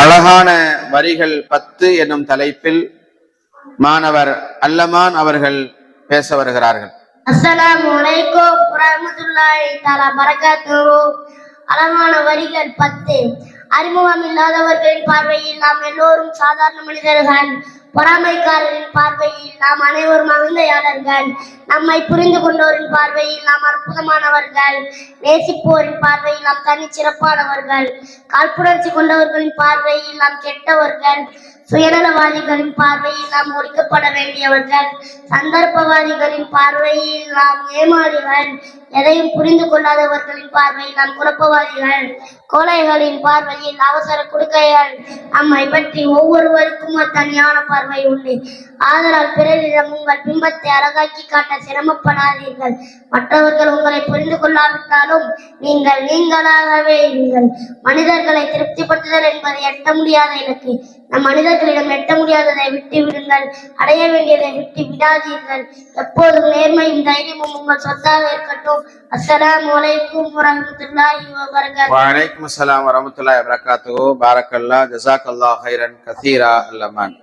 அழகான வரிகள் பத்து என்னும் தலைப்பில் மாணவர் அல்லமான் அவர்கள் பேச வருகிறார்கள். அஸ்ஸலாமு அலைக்கும் வரஹ்மத்துல்லாஹி தஆலா பரக்காத்துஹு அழகான வரிகள் பத்து. அறிமுகம் இல்லாதவர்களின் பார்வையில் நாம் எல்லோரும் சாதாரண மனிதர்கள் பொறாமைக்காரரின் பார்வையில் நாம் அனைவரும் அகந்தையாளர்கள். நம்மை புரிந்து கொண்டோரின் பார்வையில் நாம் அற்புதமானவர்கள். நேசிப்போரின் பார்வையில் நாம் தனி சிறப்பானவர்கள். காழ்ப்புணர்ச்சி கொண்டவர்களின் பார்வையில் நாம் கெட்டவர்கள். சுயநலவாதிகளின் பார்வையில் நாம் ஒழிக்கப்பட வேண்டியவர்கள். சந்தர்ப்பவாதிகளின் பார்வையில் நாம் ஏமாளிகள். எதையும் புரிந்து கொள்ளாதவர்களின் பார்வையில் நாம் குழப்பவாதிகள். கோழைகளின் பார்வையில் அவசர குடுக்கைகள். நம்மை பற்றி ஒவ்வொருவருக்கும் ஒரு தனியான பார்வை உண்டு. ஆதலால் பிறரிடம் உங்கள் பிம்பத்தை அழகாக்கி காட்ட சிரமப்படாதீர்கள். மற்றவர்கள் உங்களை புரிந்து கொள்ளாவிட்டாலும் நீங்கள் நீங்களாகவே இருங்கள். மனிதர்களை திருப்திப்படுத்துதல் என்பது எட்ட முடியாத இலக்கு நம் மனிதர்களிடம் எட்ட முடியாததை விட்டு விடுங்கள் அடைய வேண்டியதை விட்டு விடாதீர்கள். எப்போதும் நேர்மையும் தைரியமும் உங்கள் சொத்தாக இருக்கட்டும். அஸ்லாம் வலைக்கும் வரமத்துல்லாஹி வபரகாத்துஹு வலைக்கும் அஸ்ஸலாம் வரமத்துல்லாஹி வபரகாத்துஹு. பாரக்கல்லா ஜஸாக்கல்லாஹ் ஹைரன் கசீரா அல்லமான்.